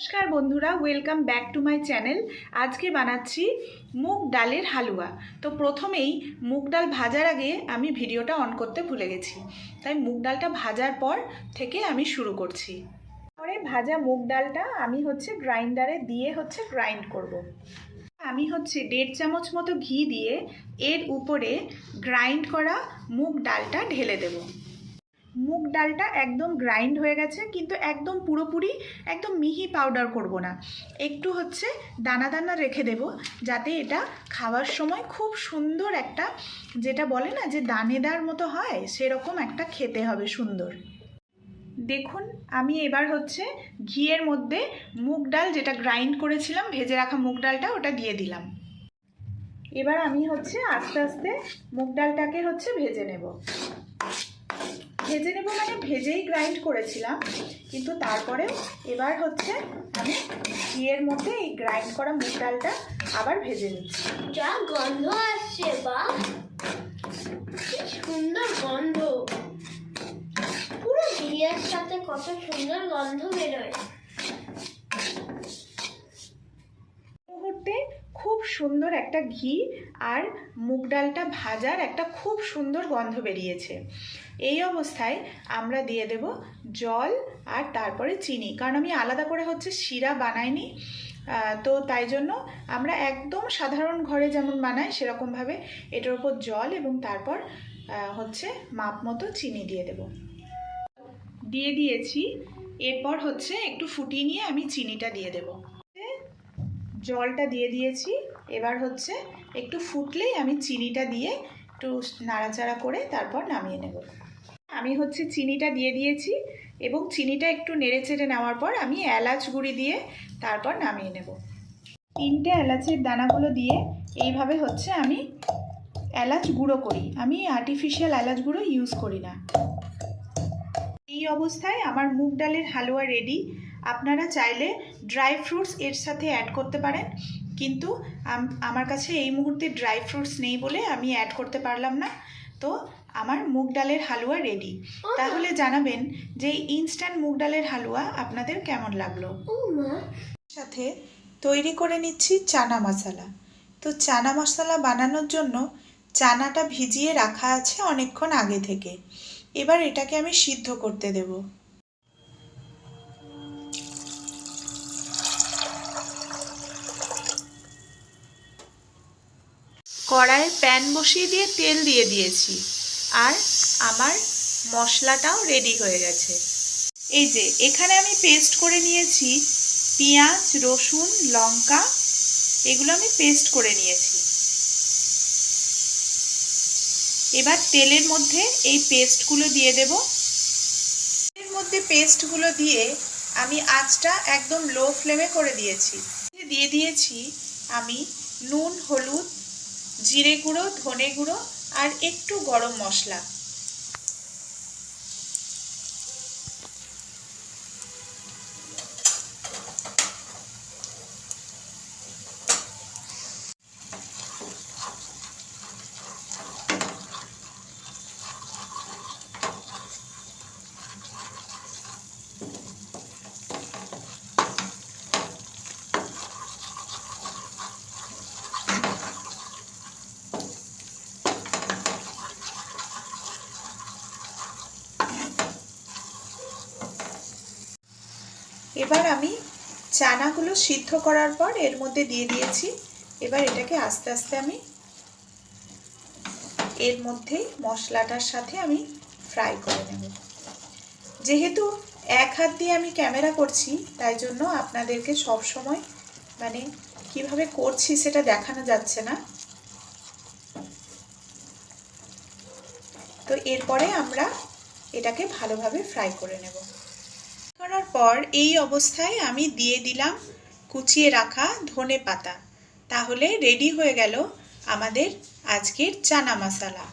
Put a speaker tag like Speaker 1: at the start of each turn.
Speaker 1: নমস্কার বন্ধুরা welcome back to my channel আজকে বানাচ্ছি মুগ ডালের হালুয়া। তো প্রথমেই মুগ ডাল ভাজার আগে আমি ভিডিওটা অন করতে ভুলে গেছি। তাই মুগ ডালটা ভাজার পর থেকে আমি শুরু করছি। পরে ভাজা মুগ ডালটা আমি হচ্ছে গ্রাইন্ডারে দিয়ে হচ্ছে গ্রাইন্ড করব। আমি হচ্ছে দেড় চামচ মতো ঘি দিয়ে এর উপরে গ্রাইন্ড করা মুগ ডালটা ঢেলে দেবো। মুগ ডালটা একদম গ্রাইন্ড হয়ে গেছে, কিন্তু একদম পুরোপুরি একদম মিহি পাউডার করব না। একটু হচ্ছে দানা দানা রেখে দেব, যাতে এটা খাওয়ার সময় খুব সুন্দর একটা, যেটা বলে না যে দানেদার মতো হয়, সেরকম একটা খেতে হবে সুন্দর। দেখুন, আমি এবার হচ্ছে ঘিয়ের মধ্যে মুগ ডাল যেটা গ্রাইন্ড করেছিলাম, ভেজে রাখা মুগ ডালটা ওটা দিয়ে দিলাম। এবার আমি হচ্ছে আস্তে আস্তে মুগ ডালটাকে হচ্ছে ভেজে নেব। ভেজে নেব মানে ভেজেই গ্রাইন্ড করেছিলাম, কিন্তু তারপরেও এবার হচ্ছে আমি ঘিয়ের মধ্যে এই গ্রাইন্ড করা মুগ ডালটা আবার ভেজে নিচ্ছি।
Speaker 2: যা গন্ধ আসছে বা সুন্দর গন্ধ। পুরো ঘিয়ের সাথে কত সুন্দর গন্ধ বেরোয়
Speaker 1: মুহূর্তে খুব সুন্দর একটা ঘি আর মুগ ডালটা ভাজার একটা খুব সুন্দর গন্ধ বেরিয়েছে। এই অবস্থায় আমরা দিয়ে দেব জল আর তারপরে চিনি। কারণ আমি আলাদা করে হচ্ছে শিরা বানাইনি তো তাই জন্য আমরা একদম সাধারণ ঘরে যেমন বানাই সেরকমভাবে এটার উপর জল এবং তারপর হচ্ছে মাপ মতো চিনি দিয়ে দেব। দিয়ে দিয়েছি। এরপর হচ্ছে একটু ফুটিয়ে নিয়ে আমি চিনিটা দিয়ে দেবো। জলটা দিয়ে দিয়েছি। এবার হচ্ছে একটু ফুটলেই আমি চিনিটা দিয়ে একটু নাড়াচাড়া করে তারপর নামিয়ে নেব। আমি হচ্ছে চিনিটা দিয়ে দিয়েছি এবং চিনিটা একটু নেড়ে চেড়ে নেওয়ার পর আমি এলাচ গুঁড়ি দিয়ে তারপর নামিয়ে নেব। তিনটে এলাচের দানাগুলো দিয়ে এইভাবে হচ্ছে আমি এলাচ গুঁড়ো করি। আমি আর্টিফিশিয়াল এলাচ গুঁড়ো ইউজ করি না। এই অবস্থায় আমার মুগ ডালের হালুয়া রেডি আপনারা চাইলে ড্রাই ফ্রুটস এর সাথে অ্যাড করতে পারেন। কিন্তু আমার কাছে এই মুহূর্তে ড্রাই ফ্রুটস নেই বলে আমি অ্যাড করতে পারলাম না। তো আমার মুগ ডালের হালুয়া রেডি তাহলে জানাবেন যে ইনস্ট্যান্ট মুগ ডালের হালুয়া আপনাদের কেমন লাগল? সাথে তৈরি করে নিচ্ছি চানা মশলা। তো চানা মশলা বানানোর জন্য চানাটা ভিজিয়ে রাখা আছে অনেকক্ষণ আগে থেকে। এবার এটাকে আমি সিদ্ধ করতে দেব। কড়াইয়ে প্যান বসিয়ে দিয়ে তেল দিয়ে দিয়েছি। আর আমার মশলাটাও রেডি হয়ে গেছে। এই যে, এখানে আমি পেস্ট করে নিয়েছি পেঁয়াজ, রসুন, লঙ্কা। এগুলো আমি পেস্ট করে নিয়েছি। এবার তেলের মধ্যে এই পেস্টগুলো দিয়ে দেব। তেলের মধ্যে পেস্টগুলো দিয়ে আমি আঁচটা একদম লো ফ্লেমে করে দিয়েছি। দিয়ে দিয়েছি আমি নুন, হলুদ জিরে গুঁড়ো ধনে গুঁড়ো আর একটু গরম মশলা। এবার আমি চানাগুলো সিদ্ধ করার পর এর মধ্যে দিয়ে দিয়েছি। এবার এটাকে আস্তে আস্তে আমি এর মধ্যেই মশলাটার সাথে আমি ফ্রাই করে নেব। যেহেতু এক হাত দিয়ে আমি ক্যামেরা করছি, তাই জন্য আপনাদেরকে সব সময় মানে কীভাবে করছি সেটা দেখানো যাচ্ছে না। তো এরপরে আমরা এটাকে ভালোভাবে ফ্রাই করে নেব। পর এই অবস্থায় আমি দিয়ে দিলাম কুচিয়ে রাখা ধনে পাতা তাহলে রেডি হয়ে গেল আমাদের আজকের চানা মশলা।